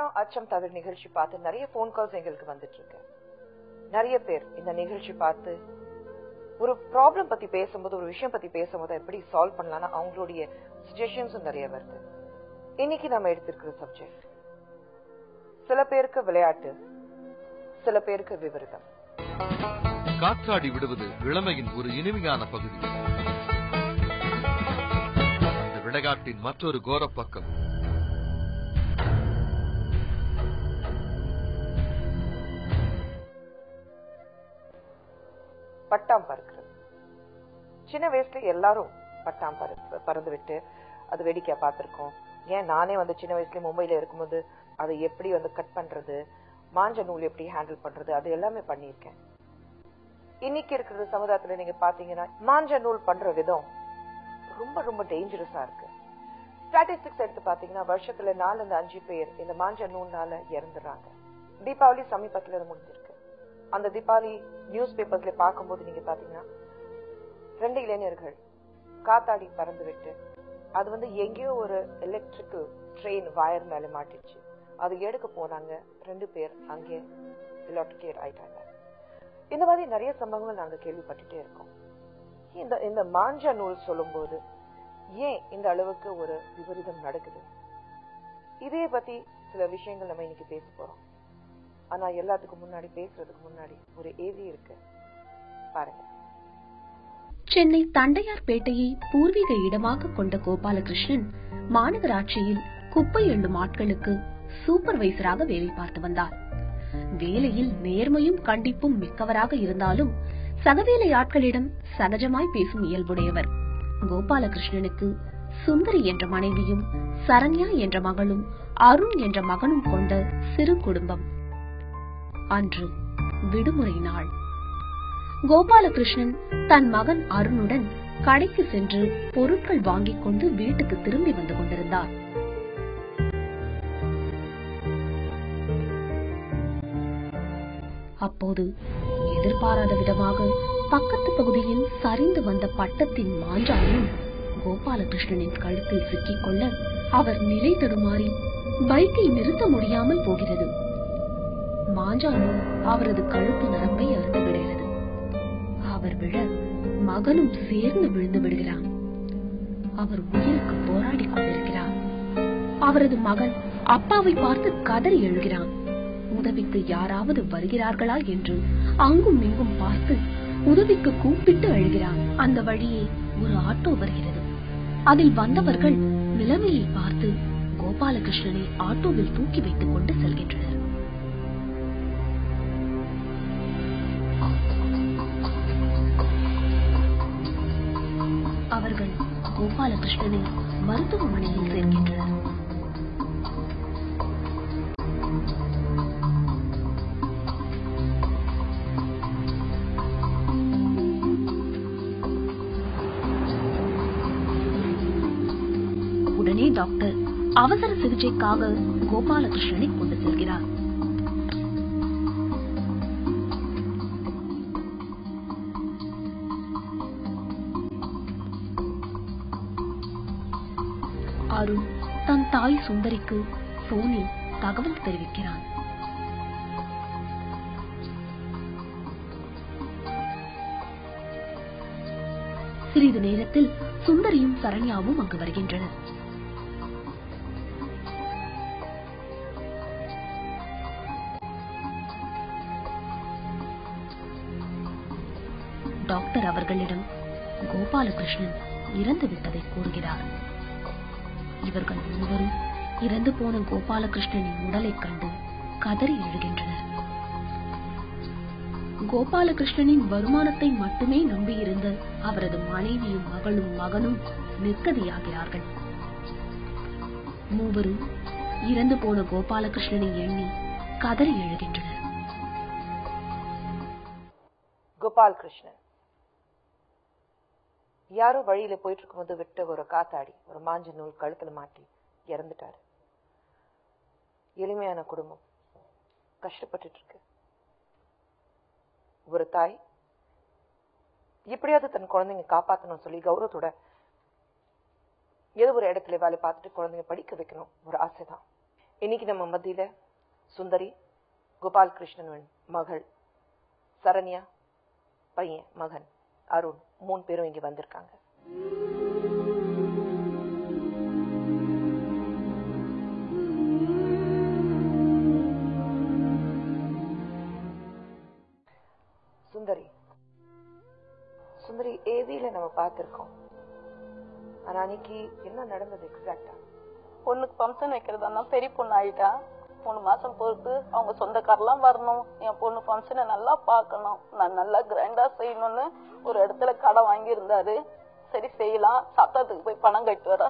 எல்லாரும் அச்சம் தவிர நிகழ்ச்சி பார்த்து நிறைய போன் கால்ஸ் எங்களுக்கு வந்துட்டு இருக்கு. நிறைய பேர் இந்த நிகழ்ச்சி பார்த்து ஒரு ப்ராப்ளம் பத்தி பேசும்போது ஒரு விஷயம் பத்தி பேசும்போது எப்படி சால்வ் பண்ணலாம்னு அவங்களுடைய சஜஷன்ஸும் நிறைய வருது. இன்னைக்கு நம்ம எடுத்திருக்கிற சப்ஜெக்ட் சில பேருக்கு விளையாட்டு சில பேருக்கு விபரீதம். காற்றாடி விடுவது இளமையின் ஒரு இனிமையான பகுதி. இந்த விளையாட்டின் மற்றொரு கோரப் பக்கம் பட்டாம் பறக்கிறது சின்ன வயசுல எல்லாரும் பட்டாம் பறந்து பறந்து விட்டு அது வேடிக்கையா பார்த்துருக்கோம். ஏன்? நானே வந்து சின்ன வயசுல மும்பைல இருக்கும்போது அதை எப்படி வந்து கட் பண்றது மாஞ்ச நூல் எப்படி ஹேண்டில் பண்றது அது எல்லாமே பண்ணியிருக்கேன். இன்னைக்கு இருக்கிற சமுதாயத்துல நீங்க பாத்தீங்கன்னா மாஞ்ச நூல் பண்ற விதம் ரொம்ப ரொம்ப டேஞ்சரஸா இருக்கு. ஸ்டாட்டிஸ்டிக்ஸ் எடுத்து பாத்தீங்கன்னா வருஷத்துல நாலு அஞ்சு பேர் இந்த மாஞ்ச நூல்னால இறந்துடுறாங்க. தீபாவளி சமீபத்துல முடிஞ்சிருக்கு அந்த தீபாவளி நியூஸ் பேப்பர்ஸ்ல பார்க்கும்போது நீங்க பாத்தீங்கன்னா ரெண்டு இளைஞர்கள் காத்தாடி பறந்து விட்டு அது வந்து எங்கேயோ ஒரு எலக்ட்ரிக்கல் ட்ரெயின் வயர் மேல மாட்டிச்சு. அது எடுக்க போனாங்க. ரெண்டு பேர் அங்கே எலக்ட்ரிகேட் ஆயிட்டாங்க. இந்த மாதிரி நிறைய சம்பவங்கள் நாங்க கேள்விப்பட்டுட்டே இருக்கோம். இந்த இந்த மாஞ்சா நூல் சொல்லும்போது ஏன் இந்த அளவுக்கு ஒரு விபரீதம் நடக்குது? இதே பத்தி சில விஷயங்கள் நம்ம இன்னைக்கு பேச போறோம். ஆனா எல்லாத்துக்கும் முன்னாடி பேசுறதுக்கு முன்னாடி ஒரு ஏவி இருக்கு. பாருங்க. சென்னை தண்டையார் பேட்டையை பூர்வீக இடமாக கொண்ட கோபாலகிருஷ்ணன் மாநகராட்சியில் குப்பை எண்ணும் ஆட்களுக்கு சூப்பர்வைசராக வேலை பார்த்து வந்தார். வேலையில் நேர்மையும் கண்டிப்பும் மிக்கவராக இருந்தாலும் சகவேலை ஆட்களிடம் சகஜமாய் பேசும் இயல்புடையவர். கோபாலகிருஷ்ணனுக்கு சுந்தரி என்ற மனைவியும் சரண்யா என்ற மகளும் அருண் என்ற மகனும் கொண்ட சிறு குடும்பம். அன்று விடுமுறை நாள். கோபாலகிருஷ்ணன் தன் மகன் அருணுடன் கடைக்கு சென்று பொருட்கள் வாங்கிக் கொண்டு வீட்டுக்கு திரும்பி வந்து கொண்டிருந்தார். அப்போது எதிர்பாராத விதமாக பக்கத்து பகுதியில் சரிந்து வந்த பட்டத்தின் மாஞ்சாலும் கோபாலகிருஷ்ணனின் கழுத்தில் சிக்கிக்கொள்ள அவர் நிலை தடுமாறி பைக்கை நிறுத்த முடியாமல் போகிறது. மாஞ்சாலும் அவரது கழுத்து நரம்பை அறுத்து விடுகிறது. அவர் விழ மகனும் சேர்ந்து விழுந்து விடுகிறான். அவர் உயிருக்கு போராடி கொண்டிருக்கிறார். அவரது மகன் அப்பாவை பார்த்து கதறி எழுகிறான். உதவிக்கு யாராவது வருகிறார்களா என்று அங்கும் இங்கும் பார்த்து உதவிக்கு கூப்பிட்டு அழுகிறான். அந்த வழியே ஒரு ஆட்டோ வருகிறது. அதில் வந்தவர்கள் நிலைமையை பார்த்து கோபாலகிருஷ்ணனை ஆட்டோவில் தூக்கி வைத்துக் கொண்டு செல்கின்றனர். கோபாலகிருஷ்ணனை மருத்துவமனையில் சேர்க்கின்றனர் உடனே டாக்டர் அவசர சிகிச்சைக்காக கோபாலகிருஷ்ணனை கொண்டு அருண் தன் தாய் சுந்தரிக்கு போனில் தகவல் தெரிவிக்கிறான். சிறிது நேரத்தில் சுந்தரியும் சரண்யாவும் அங்கு வருகின்றனர். டாக்டர் அவர்களிடம் கோபாலகிருஷ்ணன் இறந்து விட்டதை கூறுகிறார். இவர்கள் மூவரும் இறந்து போன கோபாலகிருஷ்ணனின் உடலைக் கண்டு கதறி எழுகின்றனர். கோபாலகிருஷ்ணனின் வருமானத்தை மட்டுமே நம்பியிருந்த அவரது மனைவியும் மகளும் மகனும் நிற்கதியாகிறார்கள். மூவரும் இறந்து போன கோபாலகிருஷ்ணனை எண்ணி கதறி எழுகின்றனர். கோபாலகிருஷ்ணன். யாரோ வழியில போயிட்டு இருக்கும்போது விட்ட ஒரு காத்தாடி ஒரு மாஞ்ச நூல் கழுத்துல மாட்டி இறந்துட்டாரு. எளிமையான குடும்பம். கஷ்டப்பட்டுட்டு இருக்கு ஒரு தாய் எப்படியாவது தன் குழந்தைங்க காப்பாத்தணும் சொல்லி கௌரவத்தோட ஏதோ ஒரு இடத்துல வேலை பார்த்துட்டு குழந்தைங்க படிக்க வைக்கணும். ஒரு ஆசைதான். இன்னைக்கு நம்ம மத்தியில சுந்தரி கோபால் கிருஷ்ணன் மகள் சரண்யா பையன் மகன். அருண் மூணு பேரும் இங்க வந்திருக்காங்க. சுந்தரி சுந்தரி ஏவியில நம்ம பார்த்திருக்கோம். ஆனா அன்னைக்கு என்ன நடந்தது எக்ஸாக்டா பொண்ணுக்கு பம்சன் வைக்கிறதா பெரிய பொண்ணு ஆயிட்டா மூணு மாசம் பொறுத்து அவங்க சொந்தக்காரெல்லாம் வரணும். என் பொண்ணு ஃபங்க்ஷனை நல்லா பார்க்கணும். நான் நல்லா கிராண்டா செய்யணும்னு ஒரு இடத்துல கடை வாங்கியிருந்தாரு. சரி செய்யலாம். சாப்பிட்டதுக்கு போய் பணம் கட்டி வர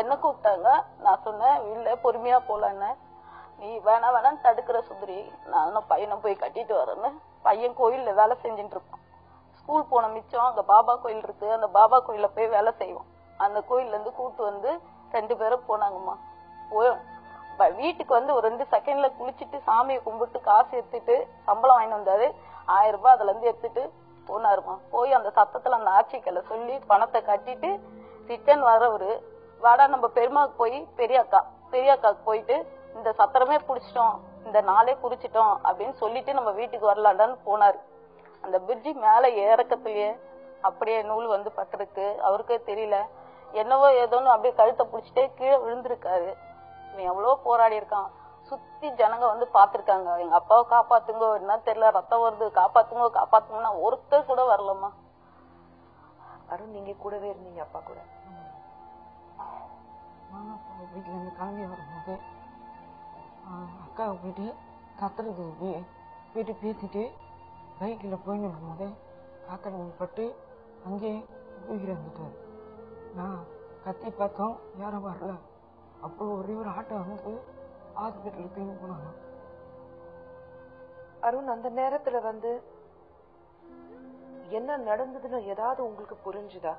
என்ன கூப்பிட்டாங்க. நான் சொன்னேன் இல்ல பொறுமையா போலான்னு. நீ வேணா வேணாம் தடுக்கிற சுந்தரி. நானும் பையனை போய் கட்டிட்டு வரேன்னு. பையன் கோயில்ல வேலை செஞ்சுட்டு இருப்பான் ஸ்கூல் போன மிச்சம் அங்க பாபா கோயில் இருக்கு. அந்த பாபா கோயில்ல போய் வேலை செய்வோம் அந்த கோயில்ல இருந்து கூட்டு வந்து ரெண்டு பேரும் போனாங்கம்மா. போய் வீட்டுக்கு வந்து ஒரு ரெண்டு செகண்ட்ல குளிச்சுட்டு சாமியை கும்பிட்டு காசு எடுத்துட்டு சம்பளம் வாங்கிட்டு வந்தாரு. ஆயிரம் ரூபாய் அதுல இருந்து எடுத்துட்டு போனாருமா. போய் அந்த சத்தத்துல அந்த ஆட்சிக்கலை சொல்லி பணத்தை கட்டிட்டு ரிட்டர்ன் வரவரு வாடா நம்ம பெருமாவுக்கு போய் பெரிய அக்கா பெரிய அக்காவுக்கு போயிட்டு இந்த சத்திரமே புடிச்சிட்டோம் இந்த நாளே குறிச்சிட்டோம் அப்படின்னு சொல்லிட்டு நம்ம வீட்டுக்கு வரலாண்டான்னு போனாரு. அந்த பிரிட்ஜி மேல ஏறக்கத்திலேயே அப்படியே நூல் வந்து பட்டிருக்கு. அவருக்கே தெரியல. என்னவோ ஏதோன்னு அப்படியே கழுத்தை புடிச்சிட்டே கீழே விழுந்திருக்காரு. இவன் எவ்வளவோ போராடி இருக்கான். சுத்தி ஜனங்க வந்து பாத்திருக்காங்க எங்க அப்பாவை காப்பாத்துங்க என்ன தெரியல ரத்தம் வருது காப்பாத்துங்க காப்பாத்துங்கன்னா ஒருத்தர் கூட வரலம்மா. அருண் நீங்க கூடவே இருந்தீங்க அப்பா கூட. வீட்டுல இருந்து கிளம்பி வரும்போது அக்காவை போயிட்டு கத்துறது போயிட்டு வீட்டு பேசிட்டு பைக்கில் போயின்னு வரும்போது காத்தடிவு பட்டு அங்கேயே உயிரிழந்துட்டார் நான் கத்தி பார்த்தோம் யாரும் வரல. அப்போ ஒரே ஒரு ஆட்டோ வந்து ஹாஸ்பிட்டலுக்கு தூக்கி போனாங்க அருண் அந்த நேரத்துல வந்து என்ன நடந்ததுன்னு ஏதாவது உங்களுக்கு புரிஞ்சுதா?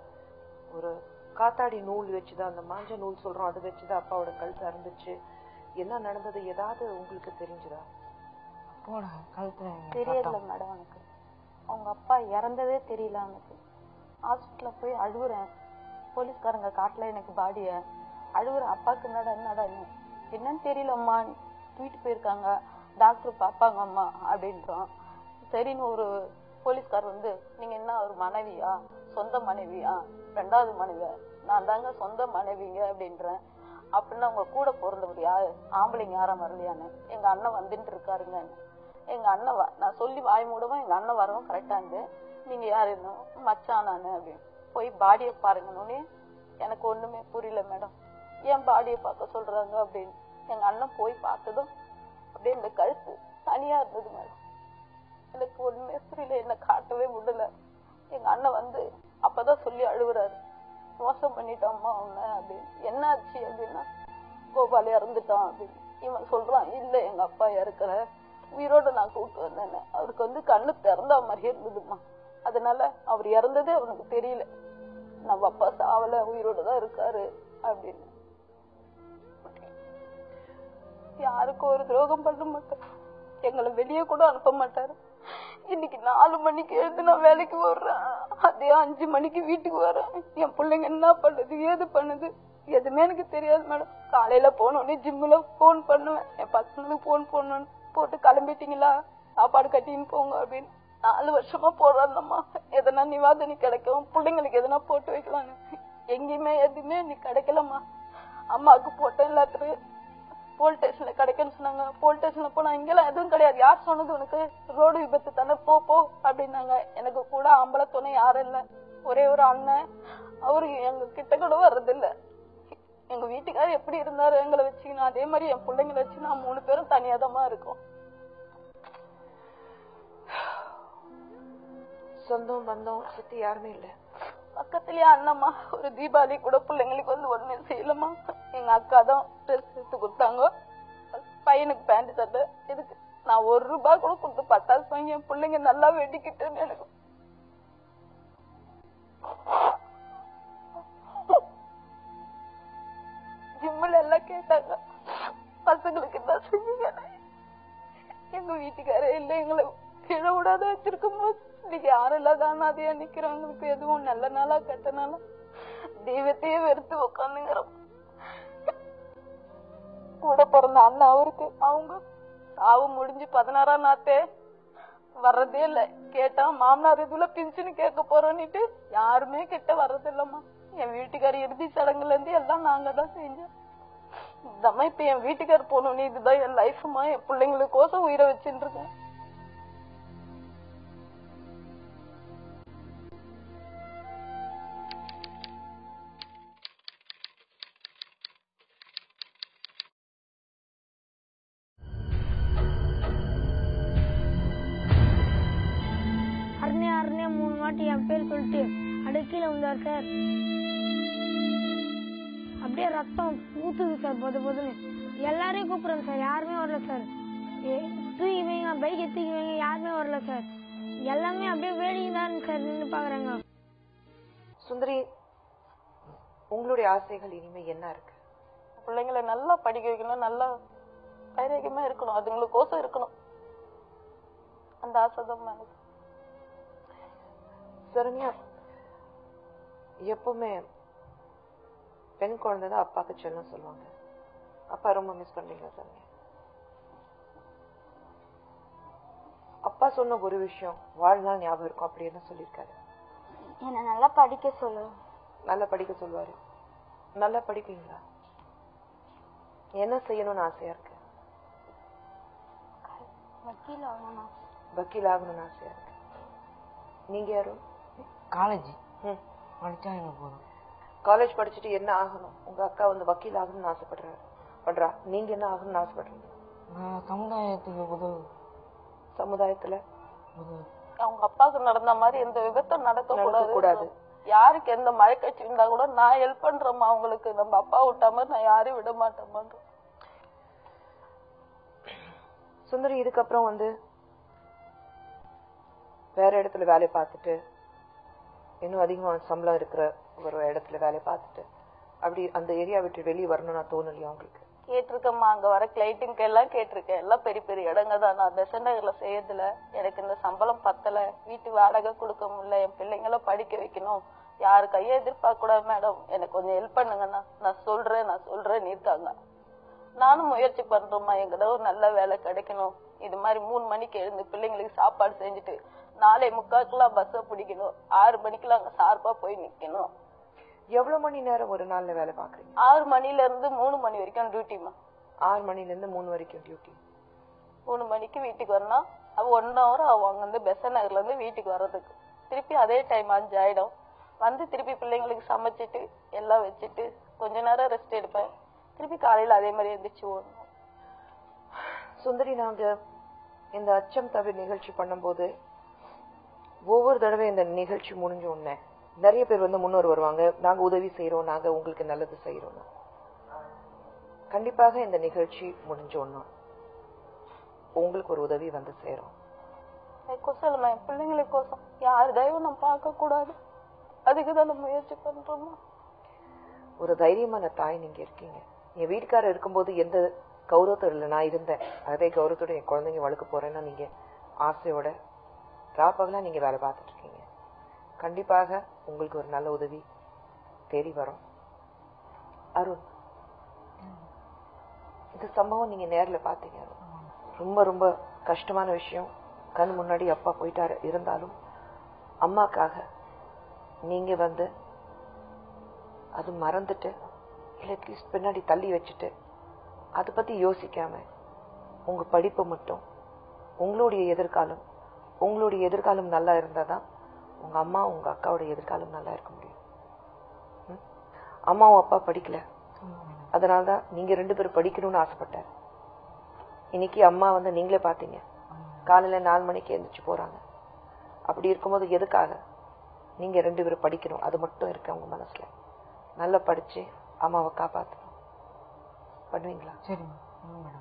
ஒரு காத்தாடி நூல் வச்சுதான் அந்த மாஞ்ச நூல் சொல்றோம் அது வச்சுதான் அப்பாவோட கழுத்து அறுந்துச்சு? என்ன நடந்தது? ஏதாவது உங்களுக்கு தெரிஞ்சுதா? கழுத்துல தெரியல மேடம் எனக்கு. அவங்க அப்பா இறந்ததே தெரியல எனக்கு. ஹாஸ்பிட்டல்ல போய் அழுவுறேன். போலீஸ்காரங்க காட்டல எனக்கு பாடிய அழுவுறேன் அப்பாக்கு என்னடா என்னடா என்ன என்னன்னு தெரியலம்மா. தூக்கிட்டு போயிருக்காங்க. டாக்டர் பாப்பாங்க அம்மா அப்படின்றோம் சரின்னு ஒரு போலீஸ்கார் வந்து நீங்க என்ன ஒரு மனைவியா? சொந்த மனைவியா? ரெண்டாவது மனைவியா? நான் தாங்க சொந்த மனைவிங்க அப்படின்றேன். அப்படின்னா உங்க கூட பிறந்தவர் யாரு? ஆம்பளைங்க யாரும் வரலையான்னு. எங்க அண்ணன் வந்துட்டு இருக்காருங்க. எங்க அண்ணன் நான் சொல்லி வாய் மூடவும் எங்க அண்ணன் வரவும் கரெக்டா இருந்து நீங்க யாருன்னு இன்னும் மச்சான் நானு அப்படின்னு. போய் பாடியை பாருங்கன்னு எனக்கு ஒண்ணுமே புரியல மேடம் ஏன் பாடியை பார்க்க சொல்றாங்க அப்படின்னு. எங்க அண்ணன் போய் பார்த்ததும் அப்படியே இந்த கழுத்து தனியா இருந்தது மேடம். எனக்கு ஒண்ணுமே புரியல என்ன காட்டவே முடியல எங்க அண்ணன் வந்து அப்பதான் சொல்லி அழுகுறாரு. மோசம் பண்ணிட்டாம்மா அவனை அப்படின்னு. என்ன ஆச்சு அப்படின்னா கோபால் இறந்துட்டான் அப்படின்னு. இவன் சொல்றான் இல்ல எங்க அப்பா இறக்கல. உயிரோட நான் கூப்பிட்டு வந்தேன்னு. அவருக்கு வந்து கண்ணு திறந்த மாதிரியே இருந்ததுமா அதனால அவர் இறந்ததே அவனுக்கு தெரியல. நம்ம அப்பா சாவல உயிரோட தான் இருக்காரு அப்படின்னு. யாருக்கும் ஒரு துரோகம் பண்ண மாட்டார். எங்களை வெளியே கூட அனுப்ப மாட்டாரு. இன்னைக்கு நாலு மணிக்கு எழுந்து நான் வேலைக்கு வர்றேன் அதே அஞ்சு மணிக்கு வீட்டுக்கு வரேன். என் பிள்ளைங்க என்ன பண்ணுது ஏது பண்ணுது எதுவுமே எனக்கு தெரியாது மேடம். காலையில போனோடனே ஜிம்ல போன் பண்ணுவேன். என் பசங்களுக்கு போன் பண்ணணும் போட்டு கிளம்பிட்டீங்களா? சாப்பாடு கட்டின்னு போங்க அப்படின்னு. நாலு வருஷமா போடுறாங்கம்மா எதனா நிவாதனி கிடைக்கும். பிள்ளைங்களுக்கு எதனா போட்டு வைக்கலான்னு எங்கேயுமே எதுவுமே நீ கிடைக்கலம்மா. அம்மாவுக்கு போட்டேன் எல்லாத்துக்கும் போலீஸ் ஸ்டேஷன்ல கிடைக்குன்னு சொன்னாங்க. போலீஸ் ஸ்டேஷன்ல போனா இங்கெல்லாம் எதுவும் கிடையாது. யார் சொன்னது உனக்கு? ரோடு விபத்து தானே? போ போ அப்படின்னாங்க. எனக்கு கூட ஆம்பளை துணை யாரும் இல்ல. ஒரே ஒரு அண்ணன். அவரு எங்க கிட்ட கூட வர்றதில்ல. எங்க வீட்டுக்காரர் எப்படி இருந்தாரு? எங்களை வச்சுக்கணும் அதே மாதிரி என் பிள்ளைங்களை வச்சு நான் மூணு பேரும் தனியாதமா இருக்கோம். சொந்தம் பந்தம் சுத்தி யாருமே இல்ல. பக்கத்துலயே அண்ணம்மா. ஒரு தீபாவளி கூட பிள்ளைங்களுக்கு வந்து ஒண்ணுமே செய்யலம்மா. எங்க அக்கா தான் ட்ரெஸ் எடுத்து கொடுத்தாங்க. பையனுக்கு பேண்ட் சட்டை இதுக்கு நான் ஒரு ரூபாய் கூட கொடுத்து பட்டாசு வாங்கி என் பிள்ளைங்க நல்லா வெடிக்கிட்டுன்னு எனக்கு. ஜிம்மில் எல்லாம் கேட்டாங்க. பசங்களுக்கு என்ன செஞ்சீங்க எங்க வீட்டுக்காரே இல்ல எங்களை கீழே விடாத வச்சிருக்கும் போது இன்னைக்கு யாரும் இல்லாத அனாதையா நிக்கிறவங்களுக்கு எதுவும் நல்ல நாளா கெட்ட நாளா? தெய்வத்தையே வெறுத்து உட்காந்துங்கிறோம் கூட பிறந்த அண்ணன் அவருக்கு. அவங்க சாவு முடிஞ்சு பதினாறாம் நாத்தே வர்றதே இல்ல. கேட்டா மாமனார் இதுல பிஞ்சுன்னு கேட்க போறோம்னுட்டு யாருமே கிட்ட வர்றது இல்லம்மா என் வீட்டுக்கார இறுதி சடங்குல இருந்து எல்லாம் நாங்க தான் செஞ்சோம். இதம்மா இப்ப என் வீட்டுக்கார் போனோம்னு இதுதான் என் லைஃப்மா என் பிள்ளைங்களுக்கோசம் உயிரை வச்சுட்டு இருக்கேன். அப்படியே சார். அப்படியே ரத்தம் ஊத்துது சார் பொது பொதுன்னு. எல்லாரையும் கூப்பிடுறேன் சார் யாருமே வரல சார். ஏ, தூக்கி வைங்க பைக்கை தூக்கி வைங்க யாருமே வரல சார். எல்லாமே அப்படியே வேடிக்கை தான் சார் நின்று பாக்குறாங்க. சுந்தரி உங்களுடைய ஆசைகள் இனிமே என்ன இருக்கு? பிள்ளைங்களை நல்லா படிக்க வைக்கணும் நல்லா தைரியமா இருக்கணும் அதுங்களுக்கோசம் இருக்கணும். அந்த ஆசை தான் சரண்யா எப்பவுமே பெண் குழந்தை தான் அப்பாக்கு செல்லம் சொல்லுவாங்க. அப்பா ரொம்ப மிஸ் பண்றீங்க சரண்யா அப்பா சொன்ன ஒரு விஷயம் வாழ்நாள் ஞாபகம் இருக்கும் அப்படி என்ன சொல்லியிருக்காரு? என்ன நல்லா படிக்க சொல்லு. நல்லா படிக்க சொல்லுவாரு. நல்லா படிப்பீங்களா என்ன செய்யணும்னு ஆசையா இருக்கு? வக்கீல் ஆகணும்னு ஆசையா இருக்கு? நீங்க யாரும் காலேஜ். ம். எனக்கு போதும் காலேஜ் படிச்சுட்டு என்ன ஆகணும்? உங்க அக்கா வந்து வக்கீல் ஆகணும்னு ஆசைப்படுறாரு. பண்றா நீங்க என்ன ஆகணும்னு ஆசைப்படுறீங்க? நான் சமுதாயத்துக்கு உதவு சமுதாயத்துல? அவங்க அப்பாவுக்கு நடந்த மாதிரி எந்த விபத்தும் நடக்க. கூடாது யாருக்கு எந்த மழை கட்சி இருந்தா கூட நான் ஹெல்ப் பண்றேம்மா அவங்களுக்கு. நம்ம அப்பா விட்ட மாதிரி நான் யாரையும் விட மாட்டேன் சுந்தரி இதுக்கப்புறம் வந்து வேற இடத்துல வேலை பார்த்துட்டு இன்னும் அதிகமா சம்பளம் இருக்கிற ஒரு இடத்துல வேலை பார்த்துட்டு. அப்படி அந்த ஏரியா விட்டு வெளியே வரணும்னா தோணலையா உங்களுக்கு? கேட்டிருக்கேம்மா அங்க வர கிளைட்டுங்க எல்லாம் கேட்டிருக்கேன். எல்லாம் பெரிய பெரிய இடங்க தான். நான் பெசன்ட் நகர்ல செய்யறதுல எனக்கு இந்த சம்பளம் பத்தல. வீட்டு வாடகை கொடுக்க முடியல. என் பிள்ளைங்கள படிக்க வைக்கணும். யாரு கையை எதிர்பார்க்க கூடாது மேடம் எனக்கு கொஞ்சம் ஹெல்ப் பண்ணுங்கண்ணா. நான் சொல்றேன் நான் சொல்றேன் நீர்க்காங்க நானும் முயற்சி பண்றேம்மா. எங்கிட்ட ஒரு நல்ல வேலை கிடைக்கணும். இது மாதிரி மூணு மணிக்கு எழுந்து பிள்ளைங்களுக்கு சாப்பாடு செஞ்சுட்டு நாளை முக்காக்கெல்லாம் பஸ்ஸை பிடிக்கணும். ஆறு மணிக்கெல்லாம் அங்க சார்பா போய் நிக்கணும். எவ்வளவு மணி நேரம் ஒரு நாள்ல வேலை பாக்குறீங்க ஆறு மணில இருந்து மூணு மணி வரைக்கும் டியூட்டிமா ஆறு மணில இருந்து மூணு வரைக்கும் டியூட்டி மூணு மணிக்கு வீட்டுக்கு அது ஒன் ஹவர் ஆகும். அங்க இருந்து பெசன் நகர்ல இருந்து வீட்டுக்கு வர்றதுக்கு. திருப்பி அதே டைம் அஞ்சு ஆயிடும். வந்து திருப்பி பிள்ளைங்களுக்கு சமைச்சிட்டு எல்லாம் வச்சுட்டு கொஞ்ச நேரம் ரெஸ்ட் எடுப்பேன். திருப்பி காலையில அதே மாதிரி எந்திரிச்சு ஓடணும். சுந்தரி நாங்க இந்த அச்சம் தவிர நிகழ்ச்சி பண்ணும்போது ஒவ்வொரு தடவை இந்த நிகழ்ச்சி முடிஞ்ச உடனே நிறைய பேர் வந்து முன்னோர் வருவாங்க. நாங்க உதவி செய்யறோம் நாங்க உங்களுக்கு நல்லது செய்யறோம் கண்டிப்பாக இந்த நிகழ்ச்சி முடிஞ்ச உடனே உங்களுக்கு ஒரு உதவி வந்து சேரும். கோசம் என் பிள்ளைங்களுக்கோசம் யார் தயவும் நான் பார்க்க கூடாது. அதுக்கு தான் நான் முயற்சி பண்றோமா? ஒரு தைரியமான தாய் நீங்க இருக்கீங்க. என் வீட்டுக்காரர் இருக்கும்போது எந்த கௌரவத்தோட இல்லை நான் இருந்தேன். அதே கௌரவத்தோட என் குழந்தைங்க வளர்க்க போறேன்னா நீங்க ஆசையோட ராப்பகலா நீங்க வேலை பார்த்துட்டு இருக்கீங்க. கண்டிப்பாக உங்களுக்கு ஒரு நல்ல உதவி தேடி வரும். அருண் இந்த சம்பவம் நீங்க நேர்ல பாத்தீங்க ரொம்ப ரொம்ப கஷ்டமான விஷயம். கண் முன்னாடி அப்பா போயிட்டாரு. இருந்தாலும் அம்மாக்காக நீங்க வந்து அது மறந்துட்டு இல்லை அட்லீஸ்ட் பின்னாடி தள்ளி வச்சுட்டு அதை பற்றி யோசிக்காம உங்கள் படிப்பு மட்டும் உங்களுடைய எதிர்காலம் உங்களுடைய எதிர்காலம் நல்லா இருந்தால் தான் உங்கள் அம்மா உங்கள் அக்காவுடைய எதிர்காலம் நல்லா இருக்க முடியும். ம்? அம்மாவும் அப்பா படிக்கல. அதனாலதான் நீங்கள் ரெண்டு பேரும் படிக்கணும்னு ஆசைப்பட்டார் இன்னைக்கு அம்மா வந்து நீங்களே பார்த்தீங்க காலையில் நாலு மணிக்கு எழுந்திரிச்சு போகிறாங்க அப்படி இருக்கும்போது எதுக்காக நீங்கள் ரெண்டு பேரும் படிக்கணும்? அது மட்டும் இருக்கு அவங்க மனசில். நல்லா படித்து அம்மாவை காப்பாற்று பண்ணுவீங்களா? ஆ மேடம்.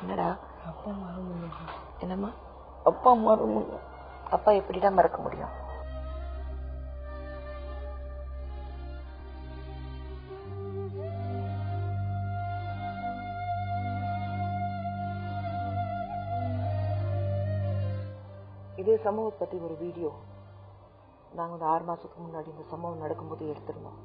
என்னடா? அப்பா முடியும் என்னம்மா? அப்பா மற முடியும் அப்பா எப்படிடா மறக்க முடியும்? சம்பவத்தை பத்தி ஒரு வீடியோ. நாங்க ஒரு ஆறு மாசத்துக்கு முன்னாடி இந்த சம்பவம் நடக்கும்போது எடுத்திருந்தோம்.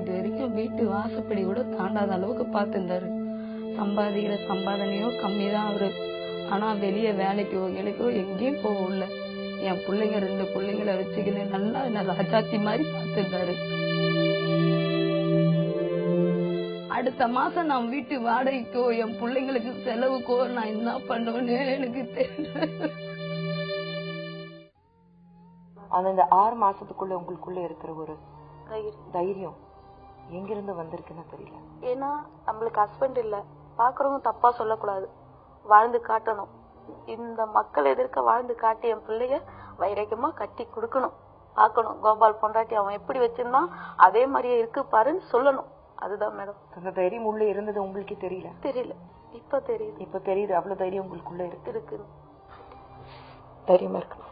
இது வரைக்கும் வீட்டு வாசப்படி கூட தாண்டாத அளவுக்கு பார்த்துருந்தாரு. சம்பாதிக்கிற சம்பாதனையோ கம்மி தான் அவரு. ஆனா வெளியே வேலைக்கோ எனக்கோ எங்கேயும் போக போகல என் பிள்ளைங்க ரெண்டு பிள்ளைங்களை வச்சுக்கின்னு நல்லா என்ன ராஜாத்தி மாதிரி பார்த்துருந்தாரு. அடுத்த மாசம் நான் வீட்டு வாடகைக்கோ என் பிள்ளைங்களுக்கு செலவுக்கோ நான் என்ன பண்ணுவேன்னு எனக்கு தெரியல இந்த ஆறு மாசத்துக்குள்ள உங்களுக்குள்ள இருக்கிற ஒரு தைரியம். தைரியம் எங்கிருந்து வந்திருக்குன்னு தெரியல. ஏன்னா நம்மளுக்கு ஹஸ்பண்ட் இல்ல. பாக்குறவங்க தப்பா சொல்லக்கூடாது. வாழ்ந்து காட்டணும். இந்த மக்கள் எதிர்க்க வாழ்ந்து காட்டி என் பிள்ளைய வைரகமா கட்டி கொடுக்கணும். பார்க்கணும். கோபால் பொண்டாட்டி அவன் எப்படி வச்சிருந்தான் அதே மாதிரியே இருக்கு பாருன்னு சொல்லணும். அதுதான் மேடம் அந்த தைரியம் உள்ள இருந்தது உங்களுக்கு தெரியல? தெரியல. இப்ப தெரியுது. இப்ப தெரியுது அவ்வளவு தைரியம் உங்களுக்குள்ள இருக்கு. இருக்கு. தைரியமா இருக்கணும்?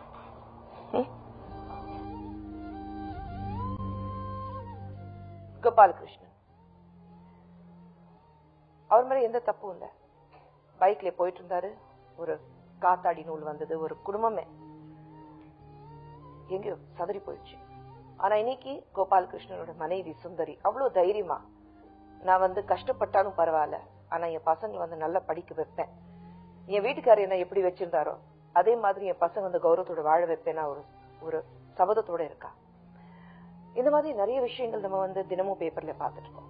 கோபாலகிருஷ்ணன். அவர் மேல எந்த தப்பும் இல்ல. பைக்ல போயிட்டு இருந்தாரு. ஒரு காத்தாடி நூல் வந்தது ஒரு குடும்பமே. எங்கேயோ சதறி போயிடுச்சு. ஆனா இன்னைக்கு கோபாலகிருஷ்ணனோட மனைவி சுந்தரி அவ்வளவு தைரியமா நான் வந்து கஷ்டப்பட்டாலும் பரவாயில்ல. ஆனா என் பசங்களை வந்து நல்லா படிக்க வைப்பேன். என் வீட்டுக்காரர் என்ன எப்படி வச்சிருந்தாரோ அதே மாதிரி என் பசங்க வந்து கௌரவத்தோட வாழ வைப்பேன்னா ஒரு ஒரு சபதத்தோட இருக்கா. இந்த மாதிரி நிறைய விஷயங்கள் நம்ம வந்து தினமும் பேப்பர்ல பார்த்துட்டு இருக்கோம்.